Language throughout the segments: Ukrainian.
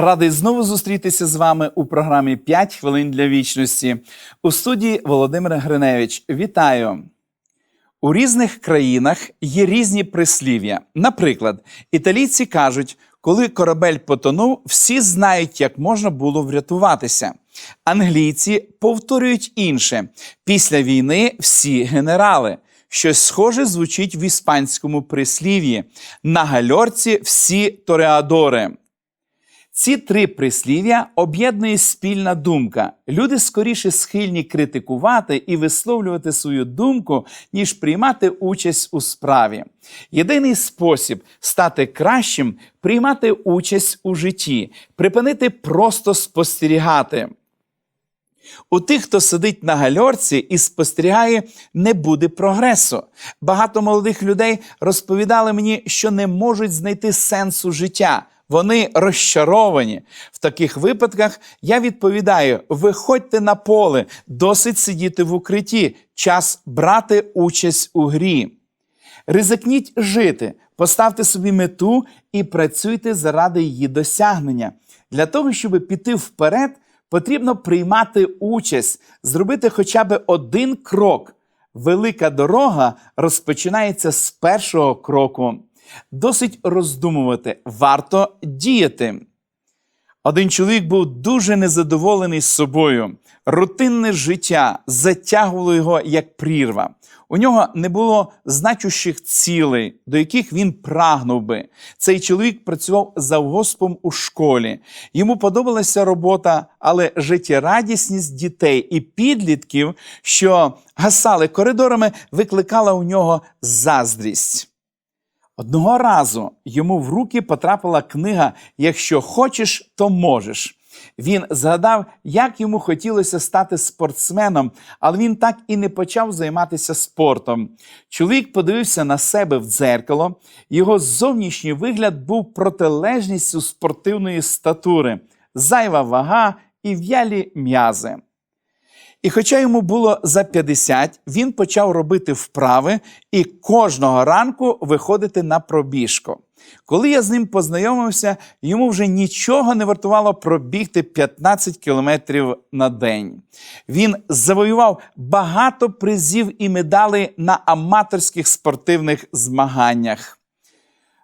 Радий знову зустрітися з вами у програмі «5 хвилин для вічності. У студії Володимир Гриневич. Вітаю! У різних країнах є різні прислів'я. Наприклад, італійці кажуть, коли корабель потонув, всі знають, як можна було врятуватися. Англійці повторюють інше: після війни всі генерали. Щось схоже звучить в іспанському прислів'ї: на гальорці всі тореадори. Ці три прислів'я об'єднує спільна думка. Люди скоріше схильні критикувати і висловлювати свою думку, ніж приймати участь у справі. Єдиний спосіб стати кращим приймати участь у житті, припинити просто спостерігати. У тих, хто сидить на гальорці і спостерігає, не буде прогресу. Багато молодих людей розповідали мені, що не можуть знайти сенсу життя. Вони розчаровані. В таких випадках я відповідаю: виходьте на поле, досить сидіти в укритті, час брати участь у грі. Ризикніть жити, поставте собі мету і працюйте заради її досягнення. Для того, щоб піти вперед, потрібно приймати участь, зробити хоча б один крок. Велика дорога розпочинається з першого кроку. Досить роздумувати, варто діяти. Один чоловік був дуже незадоволений собою. Рутинне життя затягувало його як прірва. У нього не було значущих цілей, до яких він прагнув би. Цей чоловік працював завгоспом у школі. Йому подобалася робота, але життєрадісність дітей і підлітків, що гасали коридорами, викликала у нього заздрість. Одного разу йому в руки потрапила книга Якщо хочеш, то можеш. Він згадав, як йому хотілося стати спортсменом, але він так і не почав займатися спортом. Чоловік подивився на себе в дзеркало, його зовнішній вигляд був протилежністю спортивної статури, зайва вага і в'ялі м'язи. І хоча йому було за 50, він почав робити вправи і кожного ранку виходити на пробіжку. Коли я з ним познайомився, йому вже нічого не вартувало пробігти 15 кілометрів на день. Він завоював багато призів і медалей на аматорських спортивних змаганнях.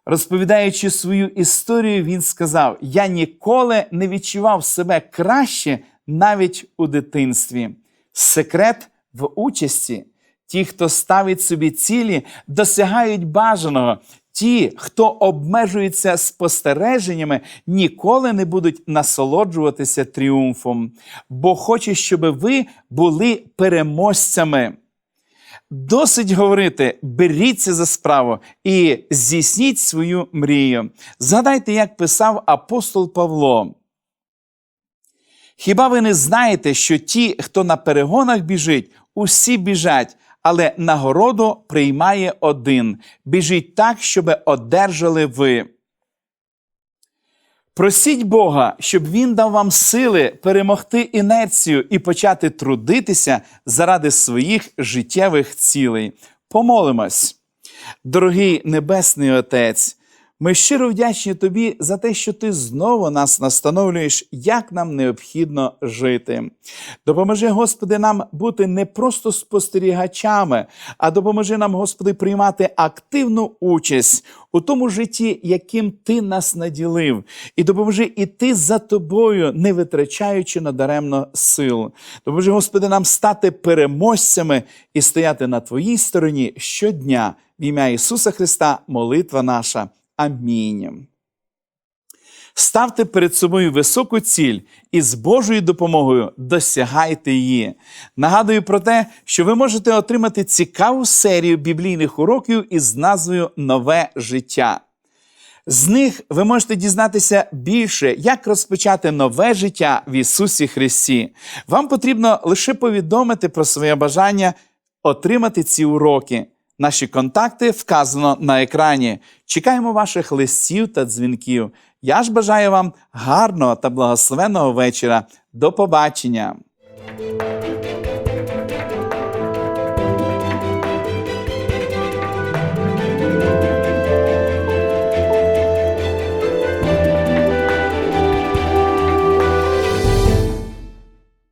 Розповідаючи свою історію, він сказав: Я ніколи не відчував себе краще навіть у дитинстві. Секрет в участі. Ті, хто ставить собі цілі, досягають бажаного. Ті, хто обмежується спостереженнями, ніколи не будуть насолоджуватися тріумфом, бо хоче, щоб ви були переможцями. Досить говорити, беріться за справу і здійсніть свою мрію. Згадайте, як писав апостол Павло. Хіба ви не знаєте, що ті, хто на перегонах біжить, усі біжать, але нагороду приймає один. Біжіть так, щоб одержали ви. Просіть Бога, щоб Він дав вам сили перемогти інерцію і почати трудитися заради своїх життєвих цілей. Помолимось. Дорогий Небесний Отець. Ми щиро вдячні тобі за те, що ти знову нас настановлюєш, як нам необхідно жити. Допоможи, Господи, нам бути не просто спостерігачами, а допоможи нам, Господи, приймати активну участь у тому житті, яким Ти нас наділив, і допоможи іти за тобою, не витрачаючи надаремно сил. Допоможи, Господи, нам стати переможцями і стояти на Твоїй стороні щодня. В ім'я Ісуса Христа, молитва наша. Амінь. Ставте перед собою високу ціль і з Божою допомогою досягайте її. Нагадую про те, що ви можете отримати цікаву серію біблійних уроків із назвою Нове життя. З них ви можете дізнатися більше, як розпочати нове життя в Ісусі Христі. Вам потрібно лише повідомити про своє бажання отримати ці уроки. Наші контакти вказано на екрані. Чекаємо ваших листів та дзвінків. Я ж бажаю вам гарного та благословенного вечора. До побачення!